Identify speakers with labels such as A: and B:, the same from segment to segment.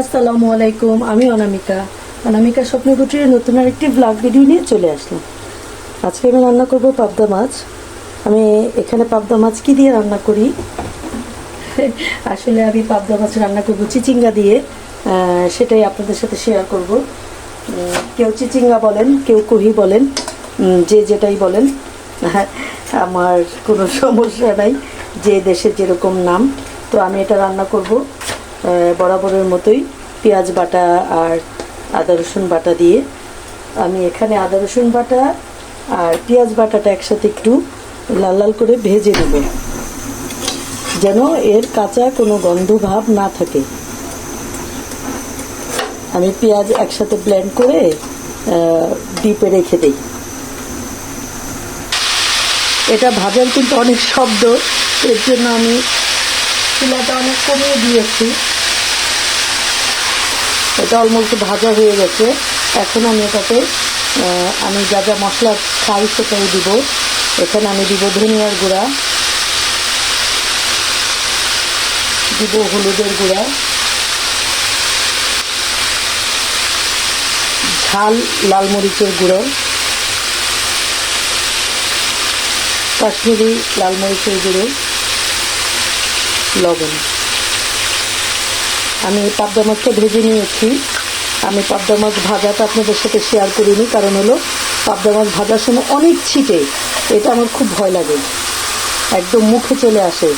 A: আসসালামু আলাইকুম, আমি অনামিকা। অনামিকা স্বপ্ন কুটির নতুন আরেকটি ব্লগ ভিডিও নিয়ে চলে আসলাম। আজকে আমি রান্না করব পাবদা মাছ। আমি এখানে পাবদা মাছ কি দিয়ে রান্না করি? আসলে আমি পাবদা মাছ রান্না করব চিচিঙ্গা দিয়ে। সেটাই আপনাদের সাথে শেয়ার করব। কেউ চিচিঙ্গা বলেন, কেউ কহি বলেন যে যেটাই বলেন। আমার কোনো সমস্যা নাই, যে দেশের যেরকম নাম। তো আমি এটা রান্না করব। বরাবরের মতোই পেঁয়াজ বাটা আর আদা রসুন বাটা দিয়ে আমি এখানে আদা রসুন বাটা আর পেঁয়াজ বাটাটা একসাথে একটু লাল লাল করে ভেজে নেব, যেন এর কাঁচা কোনো গন্ধ ভাব না থাকে। আমি পেঁয়াজ একসাথে ব্লেন্ড করে ডিপে রেখে দিই। এটা ভাজার কিন্তু অনেক শব্দ, এর জন্য আমি চুলাটা অনেক কমিয়ে দিয়েছি। এটা অলমোস্ট ভাজা হয়ে গেছে। এখন আমি এটাতে আমি যা যা মশলা খাই সেটাই দিব। এখানে আমি দিব ধনিয়ার গুঁড়া। দিব হলুদের গুঁড়া। ঝাল লাল মরিচের গুঁড়ো। কাশ্মীরি লাল মরিচের গুঁড়ো। লবণ। আমি এই পাবদা মাছটা ভেজে নিয়েছি। আমি পাবদা মাছ ভাজাটা আপনাদের সাথে শেয়ার করিনি, কারণ হলো পাবদা মাছ ভাজার সময় অনেক ছিটে। এটা আমার খুব ভয় লাগে। একদম মুখে চলে আসে।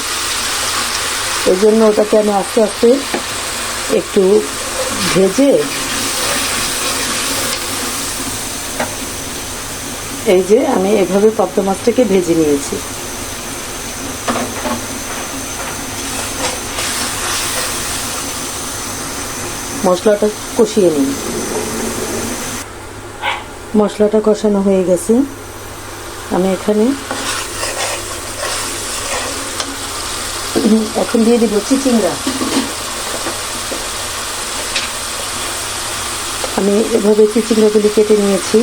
A: এই জন্য ওটাকে আমি আস্তে আস্তে একটু ভেজে এই যে আমি এভাবে পাবদা মাছটাকে ভেজে নিয়েছি। মশলাটা কষিয়ে নিই মশলাটা কষানো হয়ে গেছে। আমি এখানে এখন দিয়ে দিব চিচিঙ্গা। আমি এভাবে চিচিঙ্গাগুলি কেটে নিয়েছি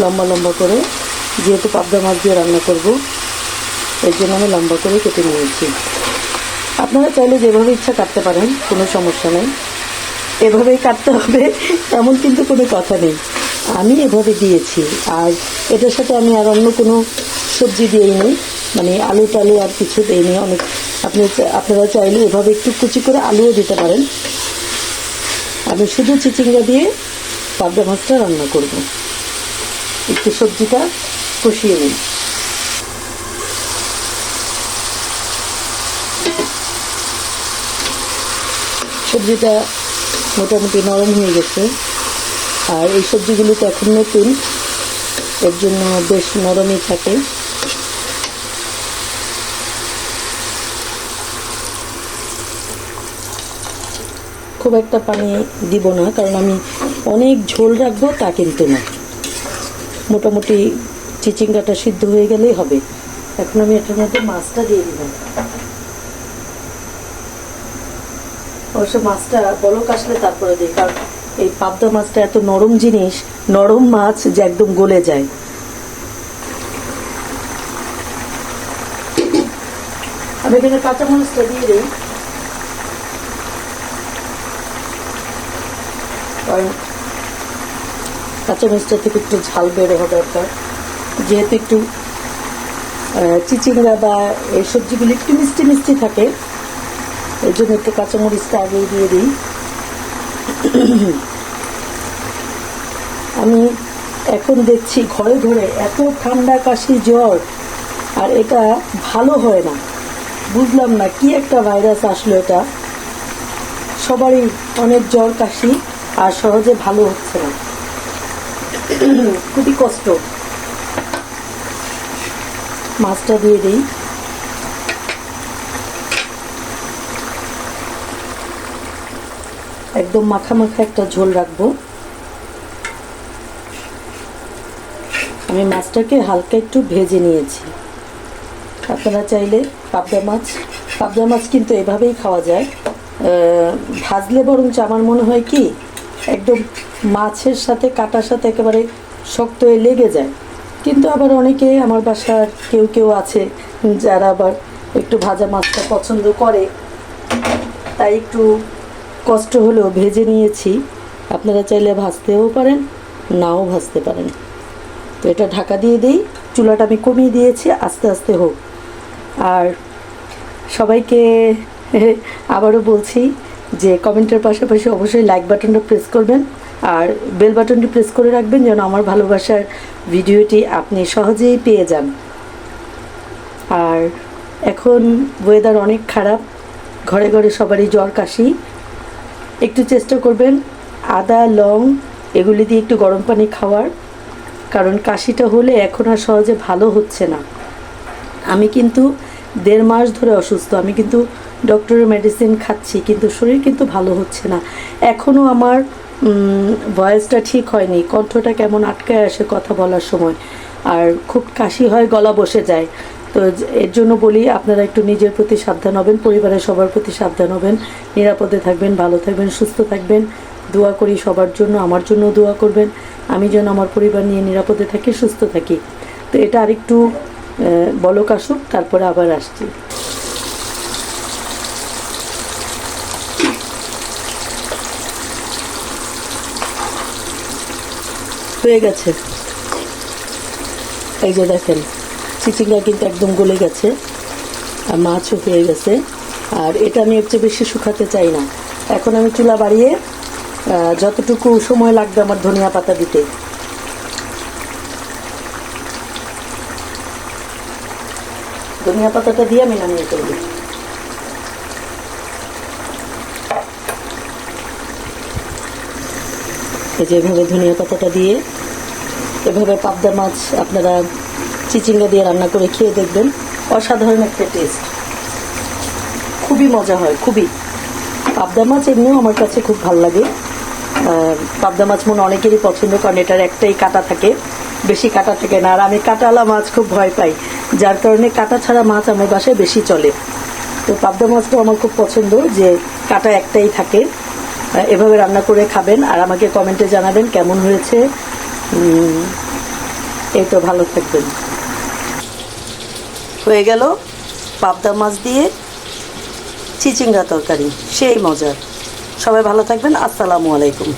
A: লম্বা লম্বা করে। যেহেতু পাবদা মাছ দিয়ে রান্না করব এর জন্য আমি লম্বা করে কেটে নিয়েছি। আপনারা চাইলে যেভাবে ইচ্ছা কাটতে পারেন, কোনো সমস্যা নেই। এভাবেই কাটতে হবে, এমন কিন্তু কোনো কথা নেই। আমি এভাবে দিয়েছি, আর এটার সাথে আমি আর অন্য কোনো সবজি দিইনি মানে আলু টালু আর কিছু দিইনি। অনেক, আপনি আপনারা চাইলে এভাবে একটু কুচি করে আলুও দিতে পারেন। আমি শুধু চিচিঙ্গা দিয়ে পাবদা মাছটা রান্না করব। একটু সবজিটা কষিয়ে নিই সবজিটা মোটামুটি নরম হয়ে গেছে। আর এই সবজিগুলো তো এখন নতুন, এর জন্য বেশ নরমই থাকে। খুব একটা পানি দিব না, কারণ আমি অনেক ঝোল রাখব তা কিন্তু না। মোটামুটি চিচিঙ্গাটা সিদ্ধ হয়ে গেলেই হবে। এখন আমি এটার মধ্যে মাছটা দিয়ে দিলাম। অবশ্য মাছটা বলক আসলে তারপরে দিই, কারণ এই পাবদা মাছটা এত নরম জিনিস, নরম মাছ যে একদম গলে যায়। আমি এখানে কাঁচামরিচটা দিয়ে দিই। কারণ কাঁচামরিচটা থেকে একটু ঝাল বেড়ে হবে দরকার। যেহেতু একটু চিচিঙ্গা বা এই সবজিগুলি একটু মিষ্টি মিষ্টি থাকে এই জন্য একটু কাঁচামরিচটা আগেই দিয়ে দিই। আমি এখন দেখছি ঘরে ঘরে এত ঠান্ডা কাশি জ্বর, আর এটা ভালো হয় না। বুঝলাম না কি একটা ভাইরাস আসলো এটা। সবারই অনেক জ্বর, কাশি, আর সহজে ভালো হচ্ছে না। খুবই কষ্ট। মাছটা দিয়ে দিই। একদম মাখা মাখা একটা ঝোল রাখব। আমি মাছটাকে হালকা একটু ভেজে নিয়েছি। আপনারা চাইলে পাবদা মাছ পাবদা মাছ কিন্তু এভাবেই খাওয়া যায়। ভাজলে বরঞ্চ আমার মনে হয় কি, একদম মাছের সাথে, কাটার সাথে একেবারে শক্ত হয়ে লেগে যায়। কিন্তু আবার অনেকে আমার বাসার কেউ কেউ আছে, যারা আবার একটু ভাজা মাছটা পছন্দ করে, তাই একটু কষ্ট হলেও ভেজে নিয়েছি। আপনারা চাইলে ভাজতেও পারেন, নাও ভাজতে পারেন। তো এটা ঢাকা দিয়ে দিই, চুলাটা আমি কমিয়ে দিয়েছি, আস্তে আস্তে হোক। আর সবাইকে আবারও বলছি যে কমেন্টের পাশাপাশি অবশ্যই লাইক বাটনটা প্রেস করবেন আর বেল বাটনটি প্রেস করে রাখবেন যেন আমার ভালোবাসার ভিডিওটি আপনি সহজেই পেয়ে যান। আর এখন ওয়েদার অনেক খারাপ, ঘরে ঘরে সবারই জ্বর কাশি একটু চেষ্টা করবেন আদা, লং এগুলি দিয়ে একটু গরম পানি খাওয়ার, কারণ কাশিটা হলে এখন আর সহজে ভালো হচ্ছে না। আমি কিন্তু দেড় মাস ধরে অসুস্থ, আমি কিন্তু ডক্টরের মেডিসিন খাচ্ছি, কিন্তু শরীর কিন্তু ভালো হচ্ছে না। এখনও আমার ভয়েসটা ঠিক হয়নি, কণ্ঠটা কেমন আটকায় আসে কথা বলার সময়। আর খুব কাশি হয়, গলা বসে যায়। তো এর জন্য বলি, আপনারা একটু নিজের প্রতি সাবধান হবেন, পরিবারের সবার প্রতি সাবধান হবেন, নিরাপদে থাকবেন, ভালো থাকবেন, সুস্থ থাকবেন। দোয়া করি সবার জন্য, আমার জন্য দোয়া করবেন। আমি যেন আমার পরিবার নিয়ে নিরাপদে থাকি, সুস্থ থাকি। তো এটা আরেকটু বলক আসুক, তারপরে আবার আসছি। হয়ে গেছে। এই যে দেখেন চিচিঙ্গা কিন্তু একদম গলে গেছে আর মাছও হয়ে গেছে। আর এটা আমি চেয়ে বেশি শুকাতে চাই না। এখন আমি চুলা বাড়িয়ে যতটুকু সময় লাগবে আমার ধনিয়া পাতা দিতে। ধনিয়া পাতাটা দিয়ে আমি নামিয়ে ফেলব। এই যে এভাবে ধনিয়া পাতাটা দিয়ে, এভাবে পাবদা মাছ আপনারা চিচিঙ্গা দিয়ে রান্না করে খেয়ে দেখবেন। অসাধারণ একটা টেস্ট খুবই মজা হয়, খুবই। পাবদা মাছ এমনিও আমার কাছে খুব ভালো লাগে। পাবদা মাছ মনে অনেকেরই পছন্দ কারণ এটার একটাই কাটা থাকে, বেশি কাটা থাকে না। আর আমি কাটালা মাছ খুব ভয় পাই, যার কারণে কাটা ছাড়া মাছ আমার বাসায় বেশি চলে। তো পাবদা মাছটাও আমার খুব পছন্দ যে কাটা একটাই থাকে। এভাবে রান্না করে খাবেন আর আমাকে কমেন্টে জানাবেন কেমন হয়েছে। এই তো ভালো থাকবেন। হয়ে গেল পাবদা মাছ দিয়ে চিচিঙ্গা তরকারি। সেই মজার। সবাই ভালো থাকবেন। আসসালামু আলাইকুম।